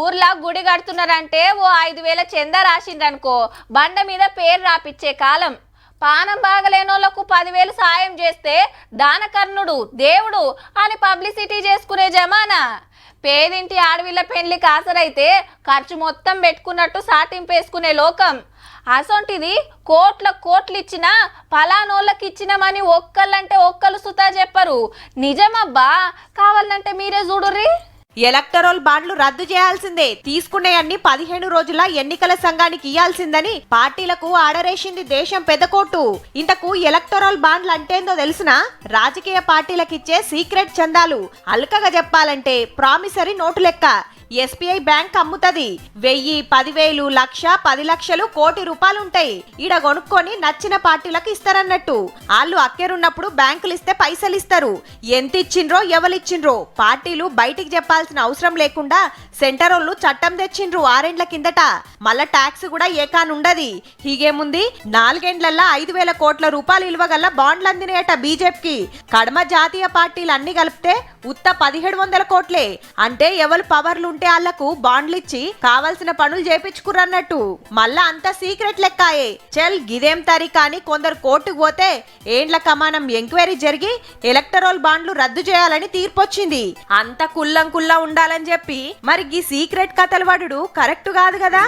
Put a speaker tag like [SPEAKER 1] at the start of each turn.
[SPEAKER 1] ఊర్లా గుడి కడుతున్నారంటే ఓ ఐదు వేల చందా రాసిండ్రనుకో బండ మీద పేరు రాపిచ్చే కాలం. పానం బాగలేనోళ్ళకు పదివేలు సాయం చేస్తే దానకర్ణుడు దేవుడు అని పబ్లిసిటీ చేసుకునే జమానా. పేదింటి ఆడవిళ్ళ పెళ్ళికి ఆసరైతే ఖర్చు మొత్తం పెట్టుకున్నట్టు సాటింపేసుకునే లోకం. అసొంటిది కోట్ల కోట్లు ఇచ్చినా పలానోళ్ళకి ఇచ్చినామని ఒక్కళ్ళంటే ఒక్కళ్ళు సుతా చెప్పరు. నిజమబ్బా కావాలంటే మీరే చూడుర్రీ.
[SPEAKER 2] ఎలక్టరల్ బాండ్లు రద్దు చేయాల్సిందే. తీసుకునే అన్ని పదిహేను రోజుల ఎన్నికల సంఘానికి ఇయ్యాల్సిందని పార్టీలకు ఆర్డరేసింది దేశం పెద్దకోటు ఇంతకు ఎలక్టరల్ బాండ్లు అంటేందో తెలిసిన రాజకీయ పార్టీలకిచ్చే సీక్రెట్ చందాలు. అల్కగా చెప్పాలంటే ప్రామిసరీ నోటు లెక్క. ఎస్బీఐ బ్యాంక్ అమ్ముతది. వెయ్యి పదివేలు లక్ష పది లక్షలు కోటి రూపాయలుంటాయి ఈడ కొనుక్కొని నచ్చిన పార్టీలకు ఇస్తారన్నట్టు. వాళ్ళు అక్కెరున్నప్పుడు బ్యాంకులు ఇస్తే పైసలు ఇస్తారు ఎంత ఇచ్చిండ్రో ఎవరిచ్చిండ్రో పార్టీలు బయటికి చెప్పాల్సిన అవసరం లేకుండా సెంటర్ వాళ్ళు చట్టం తెచ్చిండ్రు ఆరేండ్ల కిందట. మళ్ళా ట్యాక్స్ కూడా ఏకానుండది హీగేముంది? నాలుగేండ్లల్లా ఐదు వేల కోట్ల రూపాయలు ఇలువగల బాండ్లు అందినాయట బీజేపీకి. కడమ జాతీయ పార్టీలు అన్ని కలిపితే ఉత్త పదిహేడు వందల కోట్లే. అంటే ఎవరు పవర్లు ఉంటే వాళ్ళకు బాండ్లు ఇచ్చి కావాల్సిన పనులు చేపించుకురన్నట్టు మళ్ళా అంత సీక్రెట్ లెక్కాయే. చల్ గిదేం తరీకా అని కొందరు కోర్టుకు పోతే ఏండ్ల కమానం ఎంక్వైరీ జరిగి ఎలక్టరల్ బాండ్లు రద్దు చేయాలని తీర్పొచ్చింది. అంత కుల్లం కుల్లా ఉండాలని చెప్పి మరి గీ సీక్రెట్ కథలు వాడు కరెక్ట్ కాదు కదా?